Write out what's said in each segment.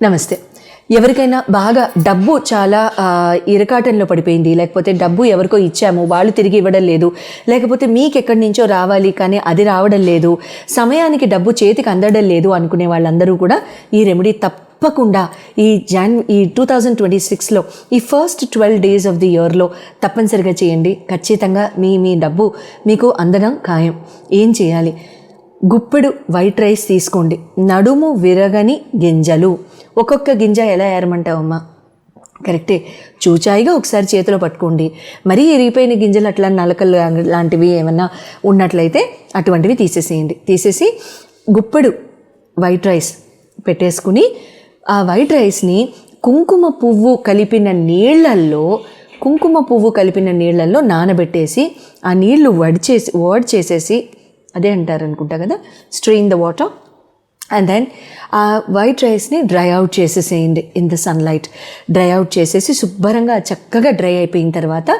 నమస్తే. ఎవరికైనా బాగా డబ్బు చాలా ఇరకాటంలో పడిపోయింది. లేకపోతే డబ్బు ఎవరికో ఇచ్చాము వాళ్ళు తిరిగి ఇవ్వడం లేదు. లేకపోతే మీకు ఎక్కడి నుంచో రావాలి కానీ అది రావడం లేదు. సమయానికి డబ్బు చేతికి అందడం లేదు అనుకునే వాళ్ళందరూ కూడా ఈ రెమెడీ తప్పకుండా ఈ జాన్ ఈ టూ థౌజండ్ ట్వంటీ సిక్స్లో ఈ first twelve days of the ఇయర్లో తప్పనిసరిగా చేయండి. ఖచ్చితంగా మీ మీ డబ్బు మీకు అందడం ఖాయం. ఏం చేయాలి? గుప్పెడు వైట్ రైస్ తీసుకోండి. నడుము విరగని గింజలు. ఒక్కొక్క గింజ ఎలా ఏరమంటావమ్మా? కరెక్టే. చూచాయిగా ఒకసారి చేతిలో పట్టుకోండి. మరీ ఎరిగిపోయిన గింజలు అట్లా నలకలు లాంటివి ఏమన్నా ఉన్నట్లయితే అటువంటివి తీసేసేయండి. తీసేసి గుప్పెడు వైట్ రైస్ పెట్టేసుకుని ఆ వైట్ రైస్ని కుంకుమ పువ్వు కలిపిన నీళ్ళల్లో కుంకుమ పువ్వు కలిపిన నీళ్ళల్లో నానబెట్టేసి ఆ నీళ్ళు వడిచేసి వాడ్ చేసేసి అదే అంటారు అనుకుంటా కదా? Strain the water. And then ఆ వైట్ రైస్ని డ్రై అవుట్ చేసేసేయండి in the sunlight dry out చేసేసి శుభ్రంగా చక్కగా డ్రై అయిపోయిన తర్వాత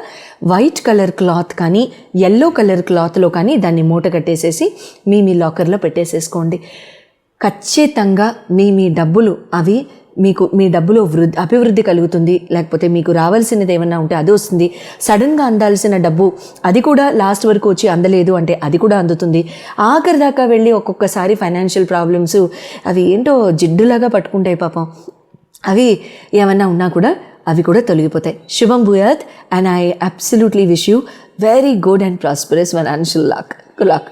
వైట్ కలర్ క్లాత్ కానీ ఎల్లో కలర్ క్లాత్లో కానీ దాన్ని మూట కట్టేసేసి మీ మీ లాకర్లో పెట్టేసేసుకోండి. ఖచ్చితంగా మీ మీ డబ్బులు అవి మీకు మీ డబ్బులో వృద్ధి అభివృద్ధి కలుగుతుంది లేకపోతే మీకు రావాల్సినది ఏమన్నా ఉంటే అది వస్తుంది. సడన్గా అందాల్సిన డబ్బు అది కూడా లాస్ట్ వరకు వచ్చి అందలేదు అంటే అది కూడా అందుతుంది. ఆఖరి దాకా వెళ్ళి ఒక్కొక్కసారి ఫైనాన్షియల్ ప్రాబ్లమ్స్ అవి ఏంటో జిడ్డులాగా పట్టుకుంటాయి పాపం. అవి ఏమన్నా ఉన్నా కూడా అవి కూడా తొలగిపోతాయి. శుభం భూయాత్ and I absolutely wish you very good and prosperous financial luck luck